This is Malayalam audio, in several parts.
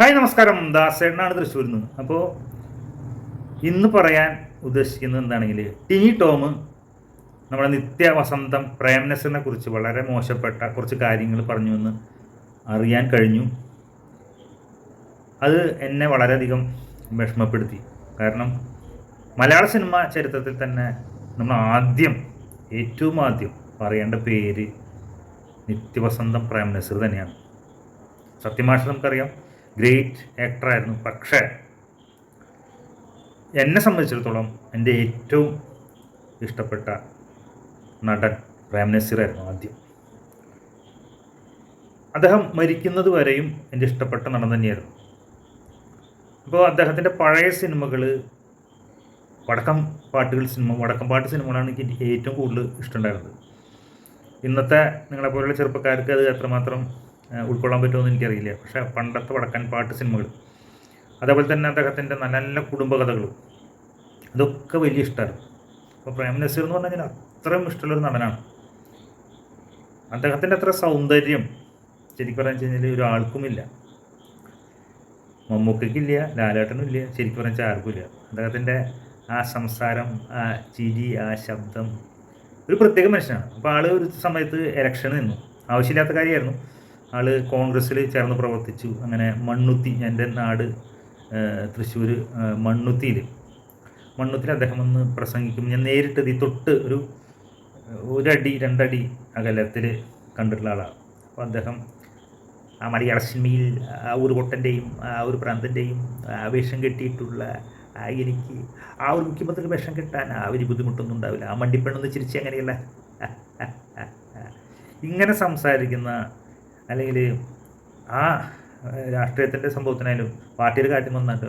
ഹായ് നമസ്കാരം. ദാസേട്ടനാണ് തൃശ്ശൂരിൽ നിന്ന് അപ്പോൾ ഇന്ന് പറയാൻ ഉദ്ദേശിക്കുന്നത് എന്താണെങ്കിൽ ടിനി ടോം നമ്മുടെ നിത്യ വസന്തം പ്രേംനസിനെ കുറിച്ച് വളരെ മോശപ്പെട്ട കുറച്ച് കാര്യങ്ങൾ പറഞ്ഞു എന്ന് അറിയാൻ കഴിഞ്ഞു. അത് എന്നെ വളരെയധികം വിഷമപ്പെടുത്തി. കാരണം മലയാള സിനിമ ചരിത്രത്തിൽ തന്നെ നമ്മൾ ആദ്യം ഏറ്റവും ആദ്യം പറയേണ്ട പേര് നിത്യവസന്തം പ്രേംനസർ തന്നെയാണ്. സത്യമാഷ നമുക്കറിയാം. ഗ്രേറ്റ് ആക്ടറായിരുന്നു പക്ഷേ എന്നെ സംബന്ധിച്ചിടത്തോളം എന്റെ ഏറ്റവും ഇഷ്ടപ്പെട്ട നടൻ പ്രേം നസീറായിരുന്നു ആദ്യം. അദ്ദേഹം മരിക്കുന്നത് വരെയും എന്റെ ഇഷ്ടപ്പെട്ട നടൻ തന്നെയായിരുന്നു. അപ്പോൾ അദ്ദേഹത്തിന്റെ പഴയ സിനിമകൾ വടക്കം പാട്ടുകൾ സിനിമ വടക്കം പാട്ട് സിനിമകളാണ് എനിക്ക് ഏറ്റവും കൂടുതൽ ഇഷ്ടമുണ്ടായിരുന്നത് ഇന്നത്തെ നിങ്ങളെപ്പോലുള്ള ചെറുപ്പക്കാർക്ക് അത് എത്രമാത്രം ഉൾക്കൊള്ളാൻ പറ്റുമെന്ന് എനിക്കറിയില്ല. പക്ഷേ പണ്ടത്തെ വടക്കൻ പാട്ട് സിനിമകൾ. അതേപോലെ തന്നെ അദ്ദേഹത്തിന്റെ നല്ല നല്ല കുടുംബകഥകളും. അതൊക്കെ വലിയ ഇഷ്ടമായിരുന്നു അപ്പോൾ പ്രേം നസീർ എന്ന് പറഞ്ഞാൽ അത്രയും ഇഷ്ടമുള്ളൊരു നടനാണ്. അദ്ദേഹത്തിന്റെ അത്ര സൗന്ദര്യം ശരിക്കും പറഞ്ഞു കഴിഞ്ഞാൽ ഒരാൾക്കുമില്ല. മമ്മൂക്കയ്ക്കില്ല ലാലേട്ടനും ഇല്ല ശരിക്കും പറഞ്ഞാൽ ആർക്കും ഇല്ല അദ്ദേഹത്തിന്റെ ആ സംസാരം ആ ചിരി ആ ശബ്ദം ഒരു പ്രത്യേക മനുഷ്യനാണ്. അപ്പോൾ ആൾ ഒരു സമയത്ത് ഇലക്ഷന് നിന്നു. ആവശ്യമില്ലാത്ത കാര്യമായിരുന്നു. ആൾ കോൺഗ്രസ്സിൽ ചേർന്ന് പ്രവർത്തിച്ചു. അങ്ങനെ മണ്ണുത്തി എന്റെ നാട് തൃശ്ശൂർ മണ്ണുത്തിയിൽ മണ്ണുത്തിൽ അദ്ദേഹം ഒന്ന് പ്രസംഗിക്കും. ഞാൻ നേരിട്ട് ഈ തൊട്ട് ഒരു ഒരടി രണ്ടടി അകലത്തിൽ കണ്ടിട്ടുള്ള ആളാണ്. അപ്പോൾ അദ്ദേഹം ആ മലയാള സിനിമയിൽ ആ ഒരു കൊട്ടന്റെയും ആ ഒരു പ്രാന്തന്റെയും വേഷം കെട്ടിയിട്ടുള്ള എനിക്ക് ആ ഒരു മുഖ്യമന്ത്രി വേഷം കെട്ടാൻ ആ ഒരു ബുദ്ധിമുട്ടൊന്നും ഉണ്ടാവില്ല. ആ മണ്ടിപ്പെണ്ണൊന്ന് ചിരിച്ച് അങ്ങനെയല്ല ഇങ്ങനെ സംസാരിക്കുന്ന അല്ലെങ്കിൽ ആ രാഷ്ട്രീയത്തിന്റെ സംഭവത്തിനായാലും പാർട്ടിയുടെ കാര്യം വന്നിട്ട്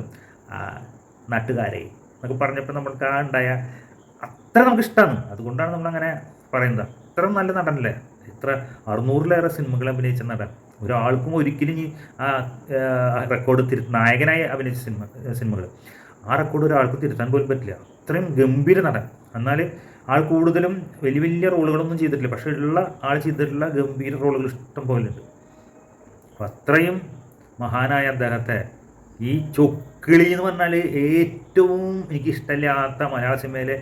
ആ നാട്ടുകാരെ എന്നൊക്കെ പറഞ്ഞപ്പോൾ നമ്മൾക്ക് ആ ഉണ്ടായ അത്ര നമുക്ക് ഇഷ്ടമാണ് അതുകൊണ്ടാണ് നമ്മളങ്ങനെ പറയുന്നത്. അത്ര നല്ല നടനല്ലേ? ഇത്ര അറുന്നൂറിലേറെ സിനിമകൾ അഭിനയിച്ച നടൻ. ഒരാൾക്കും ഒരിക്കലും ഈ ആ റെക്കോർഡ് തിരു നായകനായി അഭിനയിച്ച സിനിമ സിനിമകൾ. ആ റെക്കോർഡ് ഒരാൾക്കും തിരുത്താൻ പോലും പറ്റില്ല. അത്രയും ഗംഭീര നടൻ. എന്നാൽ ആൾ കൂടുതലും വലിയ വലിയ റോളുകളൊന്നും ചെയ്തിട്ടില്ല. പക്ഷേ ഉള്ള ആൾ ചെയ്തിട്ടുള്ള ഗംഭീര റോളുകൾ ഇഷ്ടം പോലെ ഉണ്ട് അപ്പം അത്രയും മഹാനായ അദ്ദേഹത്തെ ഈ ചൊക്കിളി എന്ന് പറഞ്ഞാൽ ഏറ്റവും എനിക്ക് ഇഷ്ടമില്ലാത്ത മലയാള സിനിമയിലെ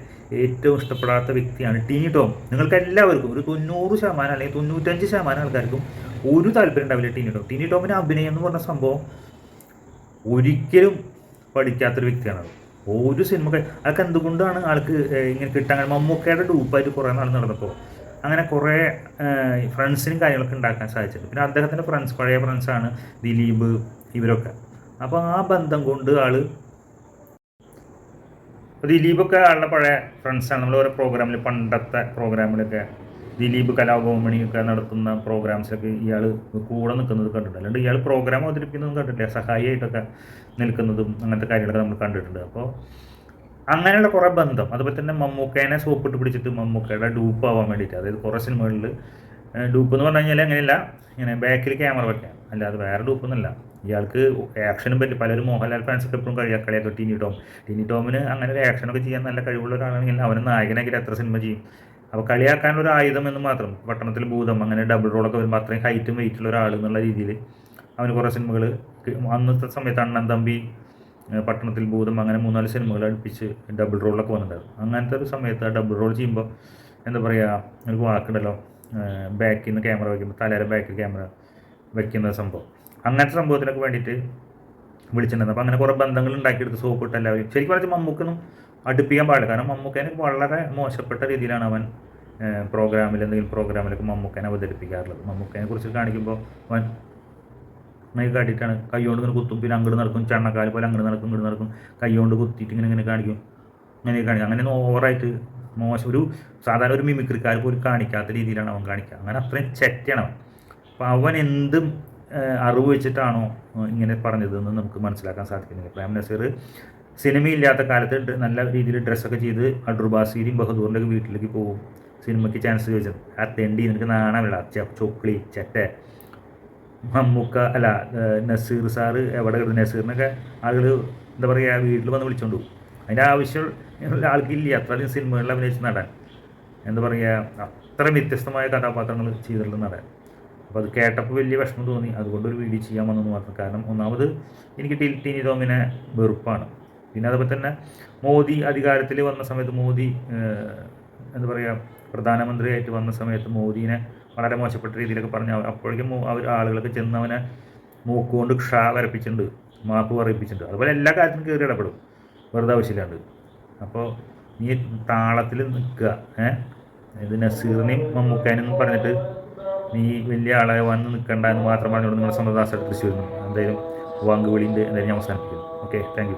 ഏറ്റവും ഇഷ്ടപ്പെടാത്ത വ്യക്തിയാണ് ടീനി ടോം. നിങ്ങൾക്ക് എല്ലാവർക്കും ഒരു തൊണ്ണൂറ് ശതമാനം അല്ലെങ്കിൽ തൊണ്ണൂറ്റഞ്ച് ശതമാനം ആൾക്കാർക്കും ഒരു താല്പര്യം ഉണ്ടാവില്ല ടീനി ടോം. ടീനി ടോമിന്റെ അഭിനയം എന്ന് പറഞ്ഞ സംഭവം ഒരിക്കലും പഠിക്കാത്തൊരു വ്യക്തിയാണ് അത്. ഒരു സിനിമ അതൊക്കെ എന്തുകൊണ്ടാണ് ആൾക്ക് ഇങ്ങനെ കിട്ടാൻ മമ്മൂക്കയുടെ ഡൂപ്പായിട്ട് കുറേ നാൾ നടന്നപ്പോൾ അങ്ങനെ കുറേ ഫ്രണ്ട്സിനും കാര്യങ്ങളൊക്കെ ഉണ്ടാക്കാൻ സാധിച്ചത് പിന്നെ അദ്ദേഹത്തിന്റെ ഫ്രണ്ട്സ് പഴയ ഫ്രണ്ട്സാണ് ദിലീപ് ഇവരൊക്കെ. അപ്പോൾ ആ ബന്ധം കൊണ്ട് ആൾ ദിലീപൊക്കെ ആളുടെ പഴയ ഫ്രണ്ട്സാണ് നമ്മൾ ഓരോ പ്രോഗ്രാമിൽ പണ്ടത്തെ പ്രോഗ്രാമിലൊക്കെ ദിലീപ് കലാഭവമണിയൊക്കെ നടത്തുന്ന പ്രോഗ്രാംസൊക്കെ ഇയാൾ കൂടെ നിൽക്കുന്നത് കണ്ടിട്ടുണ്ട്. അല്ലാണ്ട് ഇയാൾ പ്രോഗ്രാം അവതരിപ്പിക്കുന്നതും കണ്ടിട്ടില്ല. സഹായിയായിട്ടൊക്കെ നിൽക്കുന്നതും അങ്ങനത്തെ കാര്യങ്ങളൊക്കെ നമ്മൾ കണ്ടിട്ടുണ്ട്. അപ്പോൾ അങ്ങനെയുള്ള കുറേ ബന്ധം. അതുപോലെ തന്നെ മമ്മൂക്കേനെ സോപ്പിട്ട് പിടിച്ചിട്ട് മമ്മൂക്കയുടെ ഡൂപ്പ് ആവാൻ വേണ്ടിയിട്ട്. അതായത് കുറേ സിനിമകളിൽ ഡൂപ്പ് എന്ന് പറഞ്ഞു കഴിഞ്ഞാൽ അങ്ങനെയല്ല. ഇങ്ങനെ ബാക്കിൽ ക്യാമറ വെക്കാം അല്ലാതെ വേറെ ഡൂപ്പൊന്നുമല്ല. ഇയാൾക്ക് ആക്ഷനും പറ്റി പലരും മോഹൻലാൽ ഫാൻസൊക്കെ എപ്പോഴും കഴിയാ കളിയാക്കും. ടിനി ടോം. ടിനി ടോമിന് അങ്ങനെ ഒരു ആക്ഷനൊക്കെ ചെയ്യാൻ നല്ല കഴിവുള്ള ഒരാളാണെങ്കിൽ അവന് നായകനാക്കിയിട്ട് എത്ര സിനിമ ചെയ്യും? അപ്പോൾ കളിയാക്കാൻ ഒരു ആയുധം എന്ന് മാത്രം. പട്ടണത്തിൽ ഭൂതം അങ്ങനെ ഡബിൾ റോളൊക്കെ വരുമ്പോൾ അത്രയും ഹൈറ്റും വെയിറ്റുള്ള ഒരാൾ എന്നുള്ള രീതിയിൽ അവന് കുറേ സിനിമകൾ അന്നത്തെ സമയത്ത് അണ്ണൻ തമ്പി പട്ടണത്തിൽ ഭൂതം അങ്ങനെ മൂന്നാൽ സിനിമകൾ അടുപ്പിച്ച് ഡബിൾ റോളൊക്കെ വന്നിട്ടുണ്ടായിരുന്നു. അങ്ങനത്തെ ഒരു സമയത്ത് ആ ഡബിൾ റോൾ ചെയ്യുമ്പോൾ എന്താ പറയുക ഒരു വാക്കുണ്ടല്ലോ ബാക്കിൽ നിന്ന് ക്യാമറ വയ്ക്കുമ്പോൾ തലേരെ ബാക്കിൽ ക്യാമറ വയ്ക്കുന്ന സംഭവം. അങ്ങനത്തെ സംഭവത്തിനൊക്കെ വേണ്ടിയിട്ട് വിളിച്ചിട്ടുണ്ടായിരുന്നു. അപ്പോൾ അങ്ങനെ കുറേ ബന്ധങ്ങൾ ഉണ്ടാക്കിയെടുത്ത് സോപ്പ് ഇട്ടല്ലാവരും ശരിക്കും പറഞ്ഞാൽ മമ്മൂക്കൊന്നും അടുപ്പിക്കാൻ പാടില്ല. കാരണം മമ്മൂക്കേനെ വളരെ മോശപ്പെട്ട രീതിയിലാണ് അവൻ പ്രോഗ്രാമിൽ എന്തെങ്കിലും പ്രോഗ്രാമിലൊക്കെ മമ്മൂക്കേനെ അവതരിപ്പിക്കാറുള്ളത്. മമ്മൂക്കേനെ കുറിച്ച് കാണിക്കുമ്പോൾ അവൻ മൈ കാട്ടിയിട്ടാണ് കൈകൊണ്ട് ഇങ്ങനെ കുത്തും. പിന്നെ അങ്ങോട്ട് നടക്കും ചണ്ണക്കാൽ പോലെ അങ്ങോട്ട് നടക്കും ഇങ്ങോട്ട് നടക്കും. കൈകൊണ്ട് കുത്തിയിട്ട് ഇങ്ങനെ ഇങ്ങനെ കാണിക്കും. അങ്ങനെ കാണിക്കും. അങ്ങനെ ഓവറായിട്ട് മോശം ഒരു സാധാരണ ഒരു മിമിക്രിക്കാർ പോലും കാണിക്കാത്ത രീതിയിലാണ് അവൻ കാണിക്കുക. അങ്ങനെ അത്രയും ചെറ്റയാണ് അവൻ. അപ്പോൾ അവൻ എന്തും അറിവ് വെച്ചിട്ടാണോ ഇങ്ങനെ പറഞ്ഞതെന്ന് നമുക്ക് മനസ്സിലാക്കാൻ സാധിക്കുന്നില്ല. പ്രേം നസീർ സിനിമയില്ലാത്ത കാലത്ത് നല്ല രീതിയിൽ ഡ്രസ്സൊക്കെ ചെയ്ത് അഡ്രുബാസിയുടെയും ബഹദൂറിന്റെ ഒക്കെ വീട്ടിലേക്ക് പോകും. സിനിമയ്ക്ക് ചാൻസ് ചോദിച്ചത് ആ തെണ്ടി നിനക്ക് നാണമില്ല ചൊക്ലി ചെറ്റ മമ്മൂക്ക അല്ല നസീർ സാറ് എവിടെ കിടന്നു? നസീറിനൊക്കെ ആളുകൾ എന്താ പറയുക വീട്ടിൽ വന്ന് വിളിച്ചോണ്ട് പോകും. അതിന്റെ ആവശ്യം ആൾക്കില്ല. അത്രയധികം സിനിമകളിൽ അഭിനയിച്ച് നടൻ. എന്താ പറയുക അത്ര വ്യത്യസ്തമായ കഥാപാത്രങ്ങൾ ചെയ്തിട്ടുള്ള നടൻ. അപ്പോൾ അത് കേട്ടപ്പോൾ വലിയ വിഷമം തോന്നി. അതുകൊണ്ട് ഒരു വീഡിയോ ചെയ്യാൻ വന്നെന്ന് മാത്രം. കാരണം ഒന്നാമത് എനിക്ക് ടിൽ ടിനി വെറുപ്പാണ്. പിന്നെ അതുപോലെ തന്നെ മോദി അധികാരത്തിൽ വന്ന സമയത്ത് മോദി എന്താ പറയുക പ്രധാനമന്ത്രിയായിട്ട് വന്ന സമയത്ത് മോദിനെ വളരെ മോശപ്പെട്ട രീതിയിലൊക്കെ പറഞ്ഞ് അപ്പോഴേക്കും അവർ ആളുകളൊക്കെ ചെന്ന് അവനെ മൂക്കുകൊണ്ട് ക്ഷ വരപ്പിച്ചിട്ടുണ്ട് മാപ്പ് പറയിപ്പിച്ചിട്ടുണ്ട്. അതുപോലെ എല്ലാ കാര്യത്തിനും കയറി ഇടപെടും വെറുതെ ആവശ്യമില്ലാണ്ട്. അപ്പോൾ നീ താളത്തിൽ നിൽക്കുക ഏഹ് ഇത് നസീറിനെയും മമ്മൂക്കാനും പറഞ്ഞിട്ട് നീ വലിയ ആളെ വന്ന് നിൽക്കണ്ട എന്ന് മാത്രം പറഞ്ഞുകൊണ്ട് നിങ്ങളുടെ സ്വന്തം ദാസ തൃശ്ശൂരിൽ നിന്ന്. എന്തായാലും വാങ്കുവിളിന്റെ എന്തായാലും ഞാൻ അവസാനിപ്പിക്കുന്നു. Okay thank